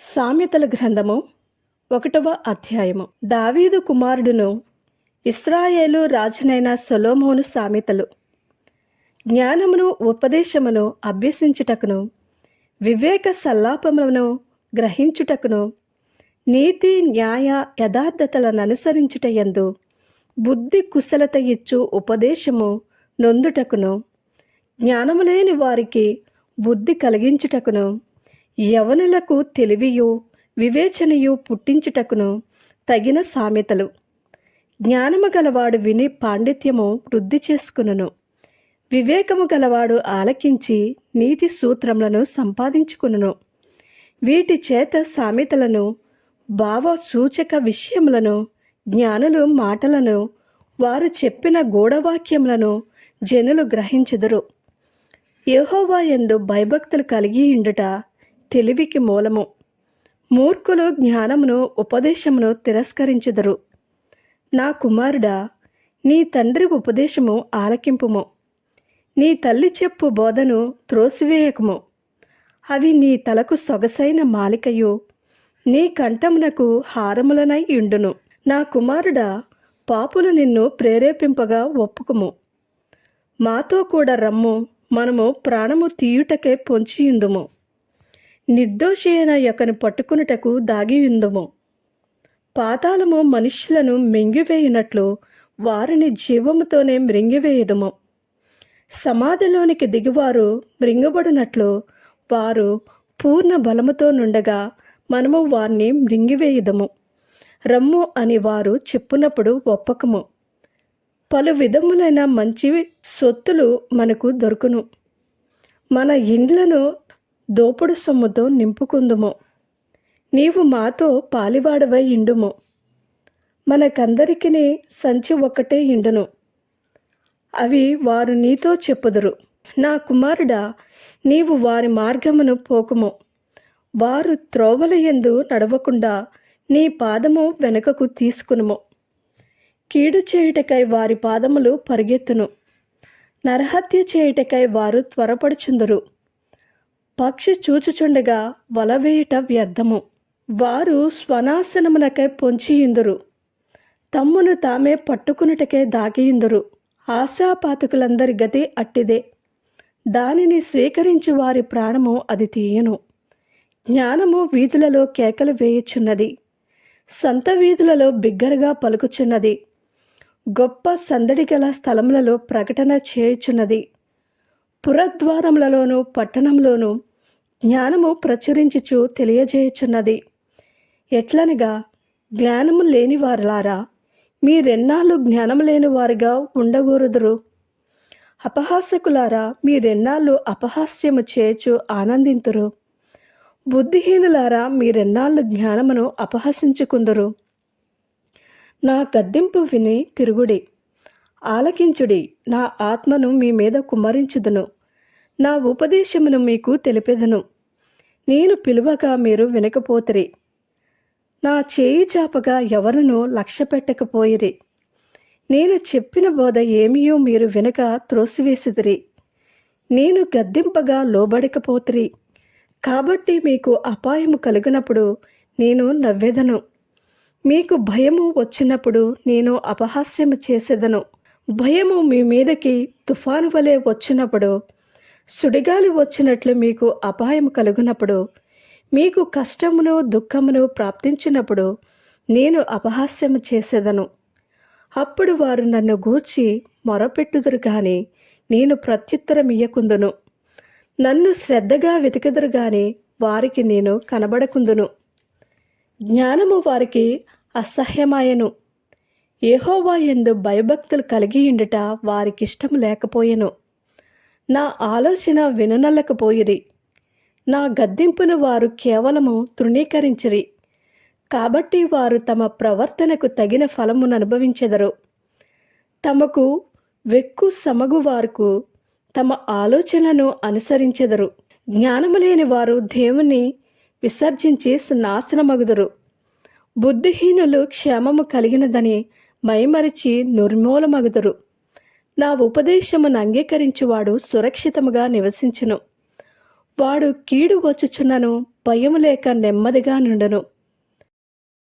సామెతల గ్రంథము ఒకటవ అధ్యాయము. దావీదు కుమారుడును ఇస్రాయేలు రాజునైన సొలోమోను సామెతలు. జ్ఞానమును ఉపదేశమును అభ్యసించుటకును వివేక సల్లాపములను గ్రహించుటకును నీతి న్యాయ యథార్థతలను అనుసరించుట యందు బుద్ధి కుశలత ఇచ్చు ఉపదేశము నొందుటకును జ్ఞానము లేని వారికి బుద్ధి కలిగించుటకును యవనులకు తెలివియు వివేచనయు పుట్టించుటకును తగిన సామెతలు. జ్ఞానము గలవాడు విని పాండిత్యము వృద్ధి చేసుకును వివేకము గలవాడు ఆలకించి నీతి సూత్రములను సంపాదించుకును వీటి చేత సామెతలను భావ సూచక విషయములను జ్ఞానులు మాటలను వారు చెప్పిన గూఢవాక్యములను జనులు గ్రహించెదరు. యహోవా ఎందు భయభక్తులు కలిగి ఉండుట తెలివికి మూలము. మూర్ఖులు జ్ఞానమును ఉపదేశమును తిరస్కరించుదరు. నా కుమారుడా నీ తండ్రి ఉపదేశము ఆలకింపుము. నీ తల్లి చెప్పు బోధను త్రోసివేయకము. అవి నీ తలకు సొగసైన మాలికయు. నీ కంఠమునకు హారములనై ఉండును నా కుమారుడా పాపులు నిన్ను ప్రేరేపింపగా ఒప్పుకుము. మాతో కూడా రమ్ము. మనము ప్రాణము తీయుటకే పొంచియుందుము. నిర్దోషి అయిన యొక్కను పట్టుకునుటకు దాగియుందము పాతాళము మనుష్యులను మింగివేయునట్లు వారిని జీవముతోనే మృంగివేయదము. సమాధిలోనికి దిగువారు మృంగబడినట్లు వారు పూర్ణ బలముతో నుండగా మనము వారిని మృంగివేయుదము. రమ్ము అని వారు చెప్పునప్పుడు ఒప్పకము. పలు విధములైన మంచి సొత్తులు మనకు దొరుకును. మన ఇండ్లను దోపుడు సొమ్ముతో నింపుకుందుము. నీవు మాతో పాలివాడవై ఇండుము మనకందరికీ సంచి ఒక్కటే ఇండును అవి వారు నీతో చెప్పుదురు. నా కుమారుడా నీవు వారి మార్గమును పోకుము. వారు త్రోవల ఎందు నడవకుండా నీ పాదము వెనుకకు తీసుకునుము. కీడు చేయుటకై వారి పాదములు పరిగెత్తును. నరహత్య చేయుటకై వారు త్వరపడుచుందురు. పక్షి చూచుచుండగా వల వేయుట వ్యర్థము. వారు స్వనాశనమునకై పొంచియుందురు. తమ్మును తామే పట్టుకునుటకే దాగియుందురు. ఆశాపాతకులందరి గతి అట్టిదే. దానిని స్వీకరించి వారి ప్రాణము అది తీయను. జ్ఞానము వీధులలో కేకలు వేయుచున్నది. సంత వీధులలో బిగ్గరగా పలుకుచున్నది. గొప్ప సందడి గల స్థలములలో ప్రకటన చేయుచున్నది. పురద్వారములలోనూ పట్టణంలోనూ జ్ఞానము ప్రచురించుచు తెలియజేయుచున్నది. ఎట్లనగా జ్ఞానము లేని వారలారా మీరెన్నాళ్ళు జ్ఞానము లేని వారుగా ఉండగూరుదురు? అపహాసకులారా మీరెన్నాళ్ళు అపహాస్యము చేయుచు ఆనందింతురు? బుద్ధిహీనులారా మీరెన్నాళ్ళు జ్ఞానమును అపహసించుకుందరు? నా గద్దింపు విని తిరుగుడి. ఆలకించుడి. నా ఆత్మను మీ మీద కుమ్మరించుదును. నా ఉపదేశమును మీకు తెలిపెదను. నేను పిలువగా మీరు వినకపోతిరి. నా చేయి చాపగా ఎవరినో లక్ష్య పెట్టకపోయిరి. నేను చెప్పిన బోధ ఏమియో మీరు వినక త్రోసివేసిదిరి. నేను గద్దింపగా లోబడకపోతిరి. కాబట్టి మీకు అపాయము కలిగినప్పుడు నేను నవ్వెదను. మీకు భయము వచ్చినప్పుడు నేను అపహాస్యము చేసేదను. భయము మీ మీదకి తుఫాను వలె వచ్చినప్పుడు సుడిగాలి వచ్చినట్లు మీకు అపాయం కలుగునప్పుడు మీకు కష్టమును దుఃఖమును ప్రాప్తించినప్పుడు నేను అపహాస్యము చేసేదను. అప్పుడు వారు నన్ను గూర్చి మొరపెట్టుదురు గాని నేను ప్రత్యుత్తరం ఇయ్యకుందును. నన్ను శ్రద్ధగా వెతికెదురు గాని వారికి నేను కనబడకుందును. జ్ఞానము వారికి అసహ్యమాయను. ఏహోవా ఎందు భయభక్తులు కలిగి ఉండుట వారికిష్టం లేకపోయెను. నా ఆలోచన విననల్లకపోయిరి. నా గద్దింపును వారు కేవలము తృణీకరించిరి. కాబట్టి వారు తమ ప్రవర్తనకు తగిన ఫలమును అనుభవించెదరు. తమకు వెక్కు సమగు వారుకు తమ ఆలోచనను అనుసరించెదరు. జ్ఞానము లేని వారు దేవుని విసర్జించి నాశనమగుదురు బుద్ధిహీనులు క్షేమము కలిగినదని మైమరిచి నిర్మూలమగుదురు. నా ఉపదేశమును అంగీకరించువాడు సురక్షితముగా నివసించును. వాడు కీడు వచ్చుచున్నను భయం లేక నెమ్మదిగా నుండను.